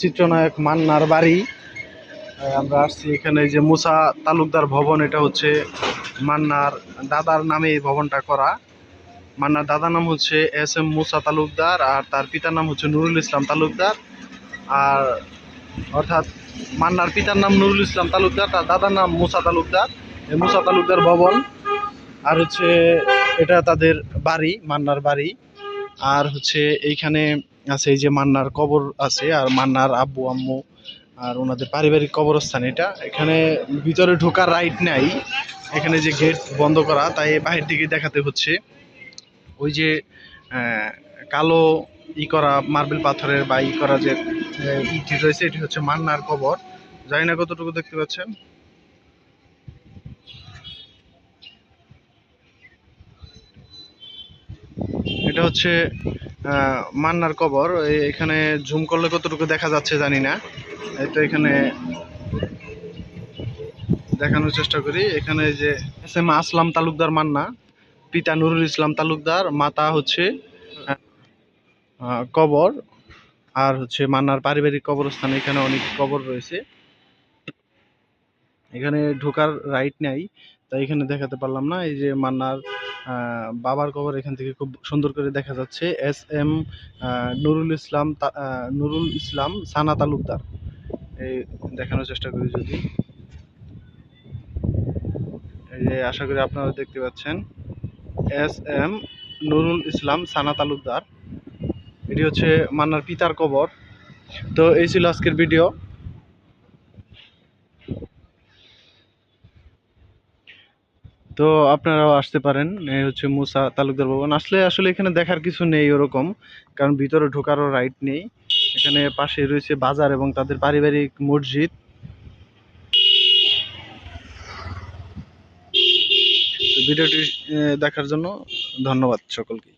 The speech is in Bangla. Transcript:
চিত্রনায়ক মান্নার বাড়ি। আমরা আসছি এখানে যে মুসা তালুকদার ভবন, এটা হচ্ছে মান্নার দাদার নামে এই ভবনটা করা। মান্নার দাদার নাম হচ্ছে এস এম মুসা তালুকদার আর তার পিতার নাম হচ্ছে নুরুল ইসলাম তালুকদার। আর অর্থাৎ মান্নার পিতার নাম নুরুল ইসলাম তালুকদার, তার দাদার নাম মুসা তালুকদার। মুসা তালুকদার ভবন। আর হচ্ছে এটা তাদের বাড়ি, মান্নার বাড়ি। আর হচ্ছে এইখানে আছে, এই যে মান্নার কবর আছে আর মান্নার আব্বু, আম্মু আর ওনাদের পারিবারিক কবরস্থান এটা। এখানে ভিতরে ঢোকার রাইট নাই। এখানে যে গেট বন্ধ করা, তাই বাহির থেকে দেখাতে হচ্ছে। ওই যে কালো ই করা মার্বেল পাথরের বা ই করা যে ইটি রয়েছে, এটি হচ্ছে মান্নার কবর। জানি না কতটুকু দেখতে পাচ্ছেন। এটা হচ্ছে মান্নার কবর এখানে জুম করলে কতটুকু দেখা যাচ্ছে জানি না। তো এখানে দেখানোর চেষ্টা করি। এখানে যে এস এম আসলাম তালুকদার মান্না, পিতা নুরুল ইসলাম তালুকদার, মাতা হচ্ছে কবর, আর হচ্ছে মান্নার পারিবারিক কবরস্থান এখানে অনেক কবর রয়েছে। এখানে ঢোকার রাইট নাই। তাই এখানে দেখাতে পারলাম না। এই যে মান্নার বাবার কবর এখান থেকে খুব সুন্দর করে দেখা যাচ্ছে। S M Nurul Islam Nurul Islam Sana Talukdar. এই দেখানোর চেষ্টা করি যদি। এই যে আশা করি আপনারা দেখতে পাচ্ছেন। S M Nurul Islam Sana Talukdar. এটি হচ্ছে মান্নার পিতার কবর। তো এই ছিল আজকের ভিডিও তো আপনারাও আসতে পারেন, এই হচ্ছে মুসা তালুকদার ভবন। আসলে আসলে এখানে দেখার কিছু নেই ওরকম, কারণ ভিতরে ঢোকারও রাইট নেই। এখানে পাশে রয়েছে বাজার এবং তাদের পারিবারিক মসজিদ। ভিডিওটি দেখার জন্য ধন্যবাদ সকলকে।